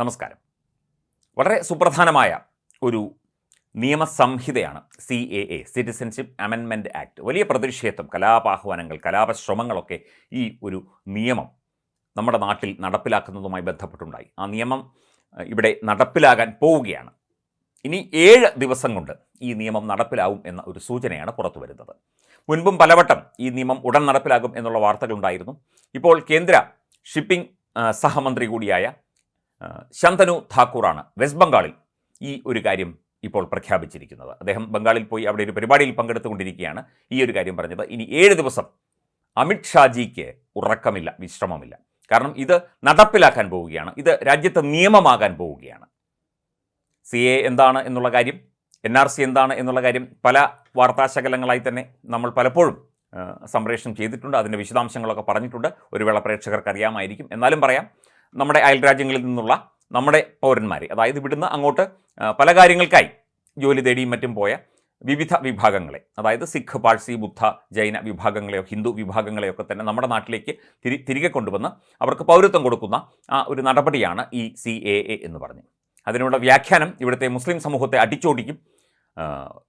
നമസ്കാരം. വളരെ സുപ്രധാനമായ ഒരു നിയമസംഹിതയാണ് സി എ എ സിറ്റിസൺഷിപ്പ് അമെൻമെന്റ് ആക്ട് വലിയ പ്രതിഷേധം കലാപാഹ്വാനങ്ങൾ കലാപശ്രമങ്ങളൊക്കെ ഈ ഒരു നിയമം നമ്മുടെ നാട്ടിൽ നടപ്പിലാക്കുന്നതുമായി ബന്ധപ്പെട്ടുണ്ടായി. ആ നിയമം ഇവിടെ നടപ്പിലാകാൻ പോവുകയാണ്. ഇനി ഏഴ് ദിവസം കൊണ്ട് ഈ നിയമം നടപ്പിലാവും എന്ന ഒരു സൂചനയാണ് പുറത്തു വരുന്നത്. മുൻപും പലവട്ടം ഈ നിയമം ഉടൻ നടപ്പിലാകും എന്നുള്ള വാർത്തകളുണ്ടായിരുന്നു. ഇപ്പോൾ കേന്ദ്ര ഷിപ്പിംഗ് സഹമന്ത്രി കൂടിയായ ശന്തനു ഠാക്കൂറാണ് വെസ്റ്റ് ബംഗാളിൽ ഈ ഒരു കാര്യം ഇപ്പോൾ പ്രഖ്യാപിച്ചിരിക്കുന്നത്. അദ്ദേഹം ബംഗാളിൽ പോയി അവിടെ ഒരു പരിപാടിയിൽ പങ്കെടുത്തുകൊണ്ടിരിക്കുകയാണ്. ഈ ഒരു കാര്യം പറഞ്ഞത്. ഇനി ഏഴ് ദിവസം അമിത് ഷാജിക്ക് ഉറക്കമില്ല വിശ്രമമില്ല. കാരണം ഇത് നടപ്പിലാക്കാൻ പോവുകയാണ്. ഇത് രാജ്യത്ത് നിയമമാകാൻ പോവുകയാണ്. സി എ എന്താണ് എന്നുള്ള കാര്യം എൻ ആർ സി എന്താണ് എന്നുള്ള കാര്യം പല വാർത്താശകലങ്ങളായി തന്നെ നമ്മൾ പലപ്പോഴും സംപ്രേഷണം ചെയ്തിട്ടുണ്ട്. അതിന്റെ വിശദാംശങ്ങളൊക്കെ പറഞ്ഞിട്ടുണ്ട്. ഒരു വേള പ്രേക്ഷകർക്ക് അറിയാമായിരിക്കും എന്നാലും പറയാം നമ്മുടെ അയൽ രാജ്യങ്ങളിൽ നിന്നുള്ള നമ്മുടെ പൗരന്മാർ അതായത് ഇവിടുന്ന് അങ്ങോട്ട് പല കാര്യങ്ങൾക്കായി ജോലി തേടിയും മറ്റും പോയ വിവിധ വിഭാഗങ്ങളെ അതായത് സിഖ് പാഴ്സി ബുദ്ധ ജൈന വിഭാഗങ്ങളെയോ ഹിന്ദു വിഭാഗങ്ങളെയോ ഒക്കെ തന്നെ നമ്മുടെ നാട്ടിലേക്ക് തിരി തിരികെ കൊണ്ടുവന്ന് അവർക്ക് പൗരത്വം കൊടുക്കുന്ന ആ ഒരു നടപടിയാണ് ഈ സി എ എ എന്ന് പറഞ്ഞു. അതിനുള്ള വ്യാഖ്യാനം ഇവിടുത്തെ മുസ്ലിം സമൂഹത്തെ അടിച്ചോടിക്കും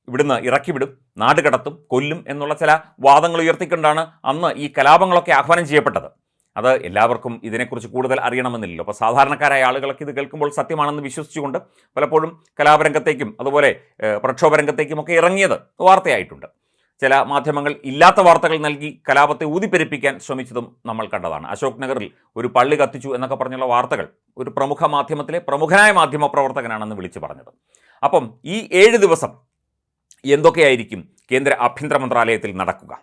ഇവിടുന്ന് ഇറക്കിവിടും നാട് കടത്തും കൊല്ലും എന്നുള്ള ചില വാദങ്ങൾ ഉയർത്തിക്കൊണ്ടാണ് അന്ന് ഈ കലാപങ്ങളൊക്കെ ആഹ്വാനം ചെയ്യപ്പെട്ടത്. അത് എല്ലാവർക്കും ഇതിനെക്കുറിച്ച് കൂടുതൽ അറിയണമെന്നില്ലല്ലോ. അപ്പോൾ സാധാരണക്കാരായ ആളുകളൊക്കെ ഇത് കേൾക്കുമ്പോൾ സത്യമാണെന്ന് വിശ്വസിച്ചുകൊണ്ട് പലപ്പോഴും കലാപരംഗത്തേക്കും അതുപോലെ പ്രക്ഷോഭരംഗത്തേക്കും ഒക്കെ ഇറങ്ങിയത് വാർത്തയായിട്ടുണ്ട്. ചില മാധ്യമങ്ങൾ ഇല്ലാത്ത വാർത്തകൾ നൽകി കലാപത്തെ ഊതിപ്പെരുപ്പിക്കാൻ ശ്രമിച്ചതും നമ്മൾ കണ്ടതാണ്. അശോക് നഗറിൽ ഒരു പള്ളി കത്തിച്ചു എന്നൊക്കെ പറഞ്ഞുള്ള വാർത്തകൾ ഒരു പ്രമുഖ മാധ്യമത്തിലെ പ്രമുഖനായ മാധ്യമ പ്രവർത്തകനാണെന്ന് വിളിച്ചു പറഞ്ഞത്. അപ്പം ഈ ഏഴ് ദിവസം എന്തൊക്കെയായിരിക്കും കേന്ദ്ര ആഭ്യന്തര മന്ത്രാലയത്തിൽ നടക്കുക?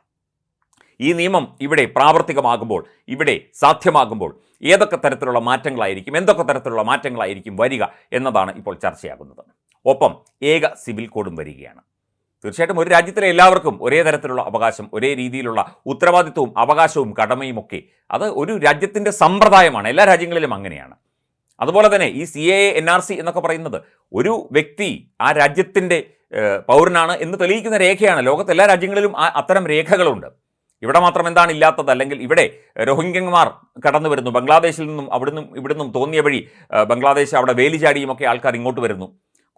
ഈ നിയമം ഇവിടെ പ്രാവർത്തികമാകുമ്പോൾ ഇവിടെ സാധ്യമാകുമ്പോൾ ഏതൊക്കെ തരത്തിലുള്ള മാറ്റങ്ങളായിരിക്കും എന്തൊക്കെ തരത്തിലുള്ള മാറ്റങ്ങളായിരിക്കും വരിക എന്നതാണ് ഇപ്പോൾ ചർച്ചയാകുന്നത്. ഒപ്പം ഏക സിവിൽ കോഡും വരികയാണ്. തീർച്ചയായിട്ടും ഒരു രാജ്യത്തിലെ എല്ലാവർക്കും ഒരേ തരത്തിലുള്ള അവകാശം ഒരേ രീതിയിലുള്ള ഉത്തരവാദിത്വവും അവകാശവും കടമയും ഒക്കെ അത് ഒരു രാജ്യത്തിന്റെ സമ്പ്രദായമാണ്. എല്ലാ രാജ്യങ്ങളിലും അങ്ങനെയാണ്. അതുപോലെ തന്നെ ഈ C A N R C എന്നൊക്കെ പറയുന്നത് ഒരു വ്യക്തി ആ രാജ്യത്തിന്റെ പൗരനാണ് എന്ന് തെളിയിക്കുന്ന രേഖയാണ്. ലോകത്തെല്ലാ രാജ്യങ്ങളിലും ആ അത്തരം രേഖകളുണ്ട്. ഇവിടെ മാത്രം എന്താണ് ഇല്ലാത്തത്? അല്ലെങ്കിൽ ഇവിടെ റോഹിംഗ്യന്മാർ കടന്നു വരുന്നു. ബംഗ്ലാദേശിൽ നിന്നും അവിടുന്നും ഇവിടുന്നും തോന്നിയ വഴി ബംഗ്ലാദേശ് അവിടെ വേലി ചാടിയും ഒക്കെ ആൾക്കാർ ഇങ്ങോട്ട് വരുന്നു.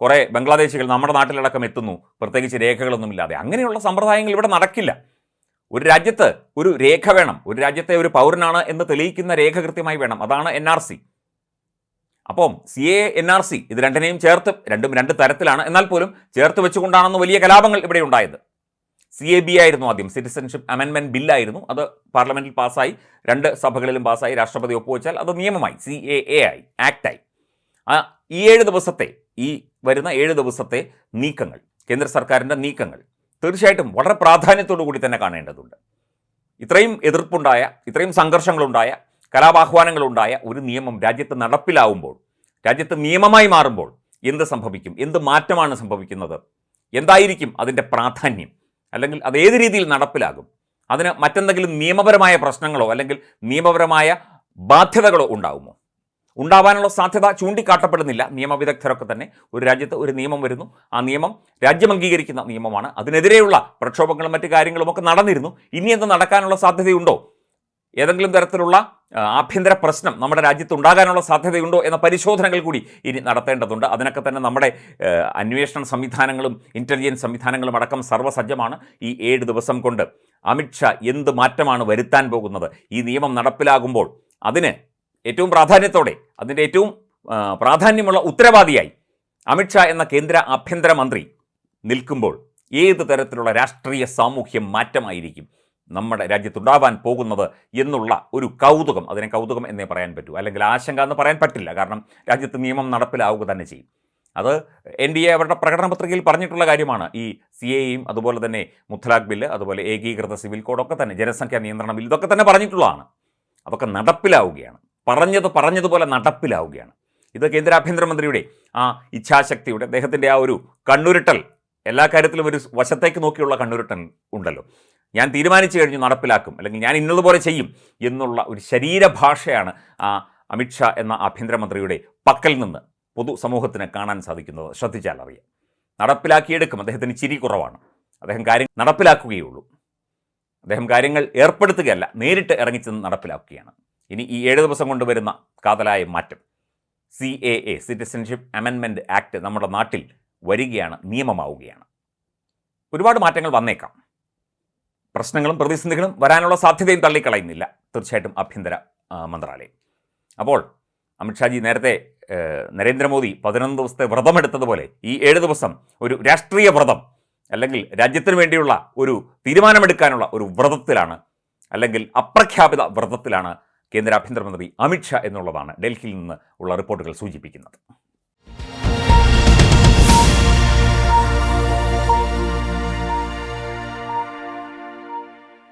കുറേ ബംഗ്ലാദേശികൾ നമ്മുടെ നാട്ടിലടക്കം എത്തുന്നു. പ്രത്യേകിച്ച് രേഖകളൊന്നുമില്ലാതെ അങ്ങനെയുള്ള സമ്പ്രദായങ്ങൾ ഇവിടെ നടക്കില്ല. ഒരു രാജ്യത്ത് ഒരു രേഖ വേണം. ഒരു രാജ്യത്തെ ഒരു പൗരനാണ് എന്ന് തെളിയിക്കുന്ന രേഖ കൃത്യമായി വേണം. അതാണ് എൻ ആർ സി. അപ്പം C A N R C ഇത് രണ്ടിനെയും ചേർത്ത് രണ്ടും രണ്ട് തരത്തിലാണ്. എന്നാൽ പോലും ചേർത്ത് വെച്ചുകൊണ്ടാണെന്ന് വലിയ കലാപങ്ങൾ ഇവിടെ ഉണ്ടായത്. സി എ ബി ആയിരുന്നു ആദ്യം. സിറ്റിസൺഷിപ്പ് അമെൻമെന്റ് ബില്ലായിരുന്നു അത് പാർലമെന്റിൽ പാസ്സായി. രണ്ട് സഭകളിലും പാസ്സായി. രാഷ്ട്രപതി ഒപ്പുവെച്ചാൽ അത് നിയമമായി. സി എ എ ആയി. ആക്റ്റായി ഈ ഏഴ് ദിവസത്തെ ഈ വരുന്ന ഏഴ് ദിവസത്തെ നീക്കങ്ങൾ കേന്ദ്ര സർക്കാരിന്റെ നീക്കങ്ങൾ തീർച്ചയായിട്ടും വളരെ പ്രാധാന്യത്തോടു കൂടി തന്നെ കാണേണ്ടതുണ്ട്. ഇത്രയും എതിർപ്പുണ്ടായ ഇത്രയും സംഘർഷങ്ങളുണ്ടായ കലാപാഹ്വാനങ്ങളുണ്ടായ ഒരു നിയമം രാജ്യത്ത് നടപ്പിലാവുമ്പോൾ രാജ്യത്ത് നിയമമായി മാറുമ്പോൾ എന്ത് സംഭവിക്കും? എന്ത് മാറ്റമാണ് സംഭവിക്കുന്നത്? എന്തായിരിക്കും അതിന്റെ പ്രാധാന്യം? അല്ലെങ്കിൽ അത് ഏത് രീതിയിൽ നടപ്പിലാകും? അതിന് മറ്റെന്തെങ്കിലും നിയമപരമായ പ്രശ്നങ്ങളോ അല്ലെങ്കിൽ നിയമപരമായ ബാധ്യതകളോ ഉണ്ടാകുമോ ഉണ്ടാവാനുള്ള സാധ്യത ചൂണ്ടിക്കാട്ടപ്പെടുന്നില്ല. നിയമവിദഗ്ധരൊക്കെ തന്നെ ഒരു രാജ്യത്ത് ഒരു നിയമം വരുന്നു. ആ നിയമം രാജ്യം അംഗീകരിക്കുന്ന നിയമമാണ്. അതിനെതിരെയുള്ള പ്രക്ഷോഭങ്ങളും മറ്റു കാര്യങ്ങളും ഒക്കെ നടന്നിരുന്നു. ഇനി എന്ത് നടക്കാനുള്ള സാധ്യതയുണ്ടോ? ഏതെങ്കിലും തരത്തിലുള്ള ആഭ്യന്തര പ്രശ്നം നമ്മുടെ രാജ്യത്ത് ഉണ്ടാകാനുള്ള സാധ്യതയുണ്ടോ എന്ന പരിശോധനകൾ കൂടി ഇനി നടത്തേണ്ടതുണ്ട്. അതിനൊക്കെ തന്നെ നമ്മുടെ അന്വേഷണ സംവിധാനങ്ങളും ഇന്റലിജൻസ് സംവിധാനങ്ങളും അടക്കം സർവസജ്ജമാണ് ഈ ഏഴ് ദിവസം കൊണ്ട്. അമിത്ഷാ എന്ത് മാറ്റമാണ് വരുത്താൻ പോകുന്നത്? ഈ നിയമം നടപ്പിലാകുമ്പോൾ അതിന് ഏറ്റവും പ്രാധാന്യത്തോടെ അതിന്റെ ഏറ്റവും പ്രാധാന്യമുള്ള ഉത്തരവാദിയായി അമിത്ഷാ എന്ന കേന്ദ്ര ആഭ്യന്തരമന്ത്രി നിൽക്കുമ്പോൾ ഏത് തരത്തിലുള്ള രാഷ്ട്രീയ സാമൂഹ്യം മാറ്റമായിരിക്കും? നമ്മുടെ രാജ്യത്തുണ്ടാവാൻ പോകുന്നത് എന്നുള്ള ഒരു കൗതുകം അതിനെ കൗതുകം എന്നേ പറയാൻ പറ്റൂ. അല്ലെങ്കിൽ ആശങ്ക എന്ന് പറയാൻ പറ്റില്ല. കാരണം രാജ്യത്ത് നിയമം നടപ്പിലാവുക തന്നെ ചെയ്യും. അത് എൻ ഡി എ അവരുടെ പ്രകടന പത്രികയിൽ പറഞ്ഞിട്ടുള്ള കാര്യമാണ്. ഈ സി എയും അതുപോലെ തന്നെ മുത്തലാഖ് ബില്ല് അതുപോലെ ഏകീകൃത സിവിൽ കോഡൊക്കെ തന്നെ ജനസംഖ്യാ നിയന്ത്രണ ബില്ല് ഇതൊക്കെ തന്നെ പറഞ്ഞിട്ടുള്ളതാണ്. അതൊക്കെ നടപ്പിലാവുകയാണ്. പറഞ്ഞത് പറഞ്ഞതുപോലെ നടപ്പിലാവുകയാണ്. ഇത് കേന്ദ്ര ആഭ്യന്തരമന്ത്രിയുടെ ആ ഇച്ഛാശക്തിയുടെ അദ്ദേഹത്തിന്റെ ആ ഒരു കണ്ണുരുട്ടൽ എല്ലാ കാര്യത്തിലും ഒരു വശത്തേക്ക് നോക്കിയുള്ള കണ്ണുരുട്ടൽ ഉണ്ടല്ലോ. ഞാൻ തീരുമാനിച്ചു കഴിഞ്ഞു നടപ്പിലാക്കും അല്ലെങ്കിൽ ഞാൻ ഇന്നതുപോലെ ചെയ്യും എന്നുള്ള ഒരു ശരീരഭാഷയാണ് ആ അമിത്ഷാ എന്ന ആഭ്യന്തരമന്ത്രിയുടെ പക്കൽ നിന്ന് പൊതുസമൂഹത്തിന് കാണാൻ സാധിക്കുന്നത്. ശ്രദ്ധിച്ചാൽ അറിയാം. നടപ്പിലാക്കിയെടുക്കും. അദ്ദേഹത്തിന് ചിരി കുറവാണ്. അദ്ദേഹം കാര്യം നടപ്പിലാക്കുകയുള്ളൂ. അദ്ദേഹം കാര്യങ്ങൾ ഏർപ്പെടുത്തുകയല്ല നേരിട്ട് ഇറങ്ങിച്ചെന്ന് നടപ്പിലാക്കുകയാണ്. ഇനി ഈ ഏഴ് ദിവസം കൊണ്ടുവരുന്ന കാതലായ മാറ്റം. സി എ എ സിറ്റിസൺഷിപ്പ് അമെൻമെന്റ് ആക്ട് നമ്മുടെ നാട്ടിൽ വരികയാണ് നിയമമാവുകയാണ്. ഒരുപാട് മാറ്റങ്ങൾ വന്നേക്കാം. പ്രശ്നങ്ങളും പ്രതിസന്ധികളും വരാനുള്ള സാധ്യതയും തള്ളിക്കളയുന്നില്ല. തീർച്ചയായിട്ടും ആഭ്യന്തര മന്ത്രാലയം. അപ്പോൾ അമിത്ഷാജി നേരത്തെ നരേന്ദ്രമോദി പതിനൊന്ന് ദിവസത്തെ വ്രതമെടുത്തതുപോലെ ഈ ഏഴ് ദിവസം ഒരു രാഷ്ട്രീയ വ്രതം അല്ലെങ്കിൽ രാജ്യത്തിന് വേണ്ടിയുള്ള ഒരു തീരുമാനമെടുക്കാനുള്ള ഒരു വ്രതത്തിലാണ് അല്ലെങ്കിൽ അപ്രഖ്യാപിത വ്രതത്തിലാണ് കേന്ദ്ര ആഭ്യന്തരമന്ത്രി അമിത്ഷാ എന്നുള്ളതാണ് ഡൽഹിയിൽ നിന്ന് ഉള്ള റിപ്പോർട്ടുകൾ സൂചിപ്പിക്കുന്നത്.